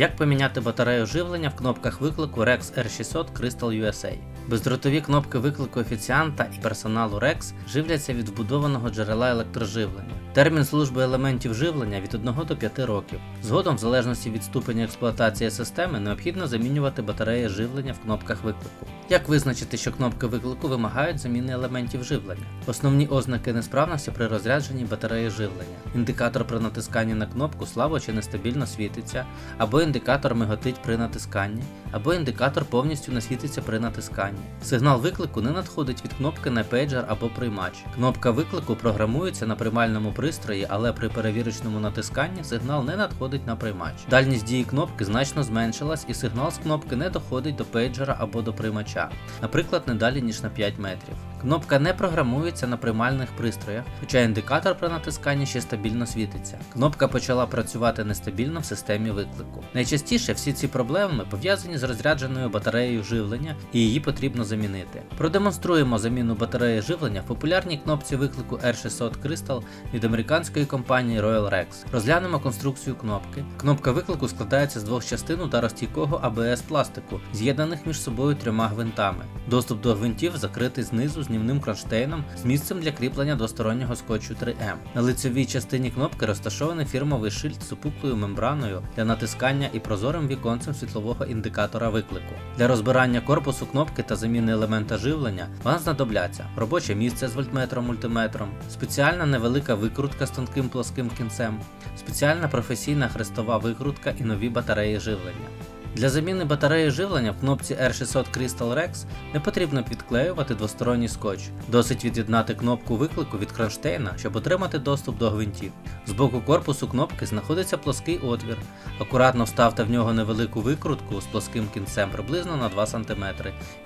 Як поміняти батарею живлення в кнопках виклику Rex R600 Crystal USA? Бездротові кнопки виклику офіціанта і персоналу Rex живляться від вбудованого джерела електроживлення. Термін служби елементів живлення від 1 до 5 років. Згодом, в залежності від ступеня експлуатації системи, необхідно замінювати батареї живлення в кнопках виклику. Як визначити, що кнопки виклику вимагають заміни елементів живлення? Основні ознаки несправності при розрядженні батареї живлення. Індикатор при натисканні на кнопку слабо чи нестабільно світиться, або індикатор миготить при натисканні, або індикатор повністю не світиться при натисканні. Сигнал виклику не надходить від кнопки на пейджер або приймач. Кнопка виклику програмується на приймальному пристрої, але при перевірочному натисканні сигнал не надходить на приймач. Дальність дії кнопки значно зменшилась і сигнал з кнопки не доходить до пейджера або до приймача, наприклад, не далі ніж на 5 метрів. Кнопка не програмується на приймальних пристроях, хоча індикатор при натисканні ще стабільно світиться. Кнопка почала працювати нестабільно в системі виклику. Найчастіше всі ці проблеми пов'язані з розрядженою батареєю живлення і її потрібно замінити. Продемонструємо заміну батареї живлення в популярній кнопці виклику R600 Crystal від американської компанії Royal Rex. Розглянемо конструкцію кнопки. Кнопка виклику складається з двох частин ударостійкого ABS пластику, з'єднаних між собою трьома гвинтами. Доступ до гвинтів закритий знизу знімним кронштейном з місцем для кріплення двостороннього скотчу 3M. На лицевій частині кнопки розташований фірмовий шильд з опуклою мембраною для натискання і прозорим віконцем світлового індикатора виклику. Для розбирання корпусу кнопки та заміни елемента живлення вам знадобляться робоче місце з вольтметром мультиметром, спеціальна невелика викрутка з тонким плоским кінцем, спеціальна професійна хрестова викрутка і нові батареї живлення. Для заміни батареї живлення в кнопці R600 Crystal Rex не потрібно підклеювати двосторонній скотч. Досить від'єднати кнопку виклику від кронштейна, щоб отримати доступ до гвинтів. З боку корпусу кнопки знаходиться плоский отвір. Акуратно вставте в нього невелику викрутку з плоским кінцем приблизно на 2 см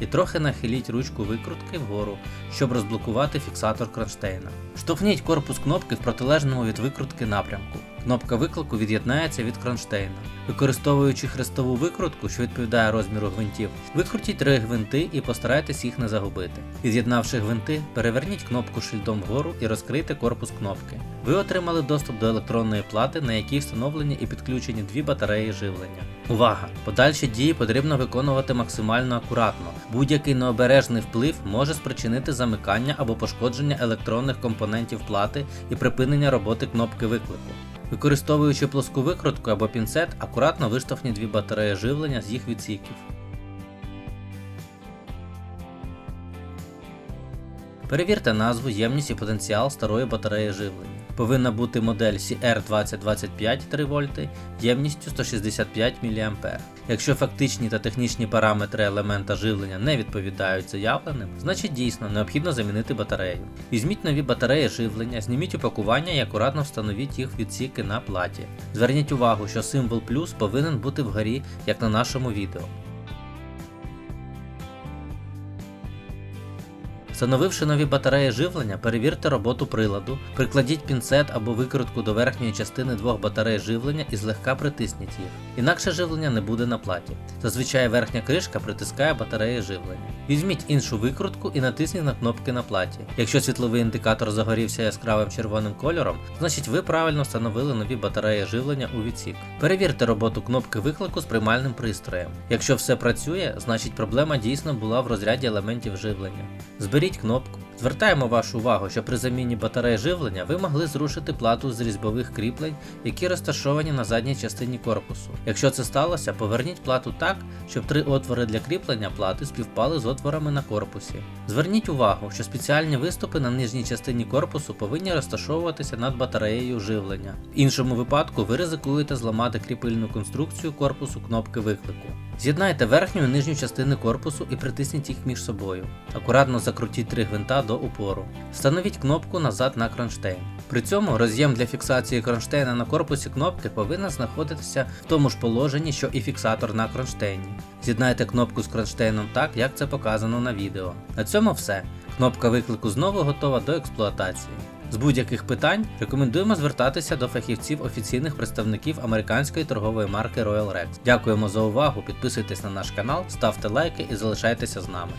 і трохи нахиліть ручку викрутки вгору, щоб розблокувати фіксатор кронштейна. Штовхніть корпус кнопки в протилежному від викрутки напрямку. Кнопка виклику від'єднається від кронштейна. Використовуючи хрестову викрутку, що відповідає розміру гвинтів, викрутіть три гвинти і постарайтесь їх не загубити. Від'єднавши гвинти, переверніть кнопку шильдом вгору і розкрийте корпус кнопки. Ви отримали доступ до електронної плати, на якій встановлені і підключені дві батареї живлення. Увага! Подальші дії потрібно виконувати максимально акуратно. Будь-який необережний вплив може спричинити замикання або пошкодження електронних компонентів плати і припинення роботи кнопки виклику. Використовуючи плоску викрутку або пінцет, акуратно виштовхні дві батареї живлення з їх відсіків. Перевірте назву, ємність і потенціал старої батареї живлення. Повинна бути модель CR2025 3 вольти ємністю 165 мА. Якщо фактичні та технічні параметри елемента живлення не відповідають заявленим, значить дійсно необхідно замінити батарею. Візьміть нові батареї живлення, зніміть упакування і акуратно встановіть їх відсіки на платі. Зверніть увагу, що символ плюс повинен бути вгорі, як на нашому відео. Встановивши нові батареї живлення, перевірте роботу приладу, прикладіть пінцет або викрутку до верхньої частини двох батарей живлення і злегка притисніть їх. Інакше живлення не буде на платі. Зазвичай верхня кришка притискає батареї живлення. Візьміть іншу викрутку і натисніть на кнопки на платі. Якщо світловий індикатор загорівся яскравим червоним кольором, значить ви правильно встановили нові батареї живлення у відсік. Перевірте роботу кнопки виклику з приймальним пристроєм. Якщо все працює, значить проблема дійсно була в розряді елементів живлення. Зберіть кнопку. Звертаємо вашу увагу, що при заміні батарей живлення ви могли зрушити плату з різьбових кріплень, які розташовані на задній частині корпусу. Якщо це сталося, поверніть плату так, щоб три отвори для кріплення плати співпали з отворами на корпусі. Зверніть увагу, що спеціальні виступи на нижній частині корпусу повинні розташовуватися над батареєю живлення. В іншому випадку ви ризикуєте зламати кріпильну конструкцію корпусу кнопки виклику. З'єднайте верхню і нижню частини корпусу і притисніть їх між собою. Акуратно закрутіть три гвинта до упору. Встановіть кнопку назад на кронштейн. При цьому роз'єм для фіксації кронштейна на корпусі кнопки повинен знаходитися в тому ж положенні, що і фіксатор на кронштейні. З'єднайте кнопку з кронштейном так, як це показано на відео. На цьому все. Кнопка виклику знову готова до експлуатації. З будь-яких питань рекомендуємо звертатися до фахівців офіційних представників американської торгової марки Royal Rex. Дякуємо за увагу, підписуйтесь на наш канал, ставте лайки і залишайтеся з нами.